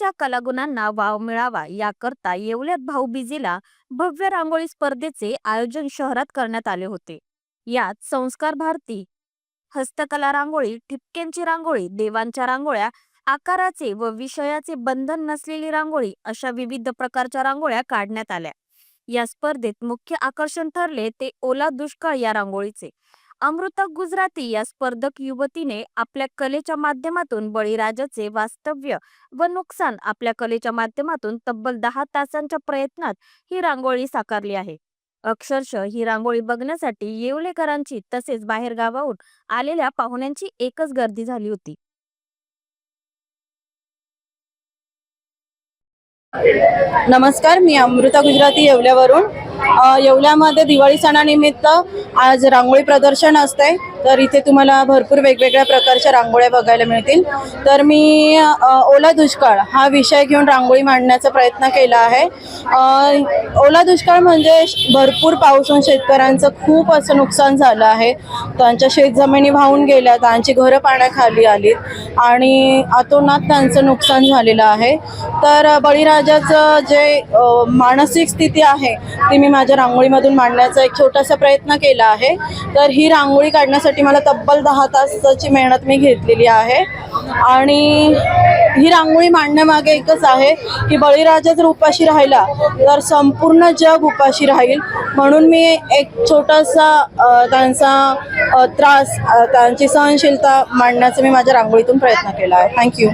मुलांच्या कलागुणांना वाव मिळावा याकरता येवल्यात भाऊबीजेला भव्य रांगोळी स्पर्धेचे आयोजन शहरात करण्यात आले होते. यात संस्कार भारती हस्तकला रांगोळी ठिपक्यांची रांगोळी देवांच्या रांगोळ्या आकाराचे व विषयाचे बंधन नसलेली रांगोळी अशा विविध प्रकारच्या रांगोळ्या काढण्यात आल्या. या स्पर्धेत मुख्य आकर्षण ठरले ते ओला दुष्काळ या रांगोळीचे. अमृता गुजराती या स्पर्धक युवतीने आपल्या कलेच्या माध्यमातून बळीराजाचे वास्तव्य व नुकसान आपल्या कलेच्या माध्यमातून तब्बल दहा तासांच्या प्रयत्नात ही रांगोळी साकारली आहे. अक्षरशः ही रांगोळी बघण्यासाठी येवलेकरांची तसेच बाहेरगावाहून आलेल्या पाहुण्यांची एकच गर्दी झाली होती. नमस्कार मी अमृता गुजराती येवल्यावरून. येवल्यामध्ये दिवाळी सणानिमित्त आज रांगोळी प्रदर्शन असते तर इथे तुम्हाला भरपूर वेगवेगळ्या प्रकारच्या रांगोळ्या बघायला मिळतील. तर मी ओला दुष्काळ हा विषय घेऊन रांगोळी मांडण्याचा प्रयत्न केला आहे. ओला दुष्काळ म्हणजे भरपूर पाऊसून शेतकऱ्यांचं खूप असं नुकसान झालं आहे. त्यांच्या शेतजमिनी वाहून गेल्या त्यांची घरं पाण्याखाली आलीत आणि आतोनात त्यांचं नुकसान झालेलं आहे. तर बळीराजाचं जे मानसिक स्थिती आहे ती मी मी माझ्या रांगोळीमधून मांडण्याचा एक छोटासा प्रयत्न केला आहे. तर ही रांगोळी काढण्यासाठी मला तब्बल दहा तासाची मेहनत मी घेतलेली आहे. आणि ही रांगोळी मांडण्यामागे एकच आहे की बळीराजा जर उपाशी राहिला तर संपूर्ण जग उपाशी राहील. म्हणून मी एक छोटासा त्यांचा त्रास त्यांची सहनशीलता मांडण्याचा मी माझ्या रांगोळीतून प्रयत्न केला आहे. थँक्यू